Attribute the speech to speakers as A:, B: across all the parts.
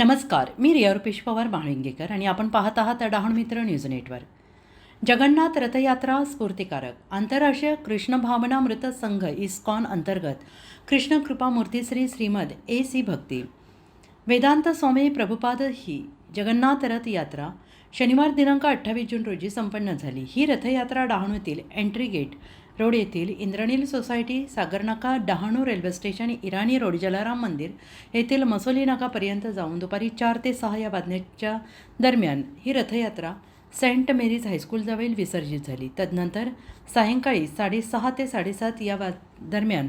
A: नमस्कार मी रिया रुपेश पवार महाळिंगेकर आणि आपण पाहत आहात डहाण मित्र न्यूज नेटवर्क जगन्नाथ रथयात्रा स्फूर्तिकारक. आंतरराष्ट्रीय कृष्ण भावनामृत संघ इस्कॉन अंतर्गत कृष्ण कृपामूर्ती श्री श्रीमद ए सी भक्ती. वेदांत स्वामी प्रभुपाद ही जगन्नाथ रथयात्रा शनिवार दिनांक अठ्ठावीस जून रोजी संपन्न झाली. ही रथयात्रा डहाणूतील एंट्री गेट रोड येथील Indraneel society Sagarnaka Dahanu railway station Irani road Jalaram Mandir येथील मसोली नाकापर्यंत जाऊन दुपारी चार ते सहा या वाजण्याच्या दरम्यान ही रथयात्रा सेंट मेरीज हायस्कूलजवळ विसर्जित झाली. तदनंतर सायंकाळी साडेसहा ते साडेसात या वा दरम्यान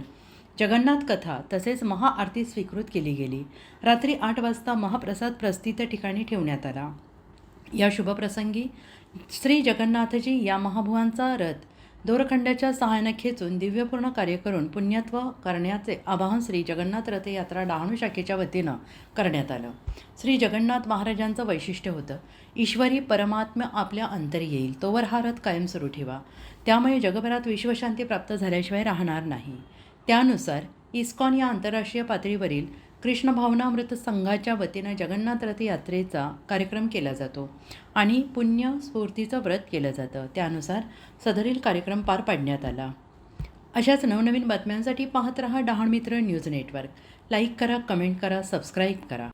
A: जगन्नाथ कथा तसेच महाआरती स्वीकृत केली गेली. रात्री आठ वाजता महाप्रसाद प्रस्थित ठिकाणी ठेवण्यात आला. या शुभप्रसंगी श्री जगन्नाथजी या महाभुवांचा रथ दोरखंडाच्या सहाय्याने खेचून दिव्यपूर्ण कार्य करून पुण्यत्व करण्याचे आवाहन श्री जगन्नाथ रथयात्रा डहाणू शाखेच्या वतीनं करण्यात आलं. श्री जगन्नाथ महाराजांचं वैशिष्ट्य होतं ईश्वरी परमात्मा आपल्या अंतरी येईल तोवर हा रथ कायम सुरू ठेवा. त्यामुळे जगभरात विश्वशांती प्राप्त झाल्याशिवाय राहणार नाही. त्यानुसार इस्कॉन या आंतरराष्ट्रीय पातळीवरील कृष्ण भावनामृत संघाच्या वतीनं जगन्नाथ रथ यात्रेचा कार्यक्रम केला जातो आणि पुण्य स्फूर्तीचं व्रत केलं जातं. त्यानुसार सदरील कार्यक्रम पार पाडण्यात आला. अशाच नवनवीन बातम्यांसाठी पाहत रहा डहाणमित्र न्यूज नेटवर्क. लाईक करा कमेंट करा सबस्क्राईब करा.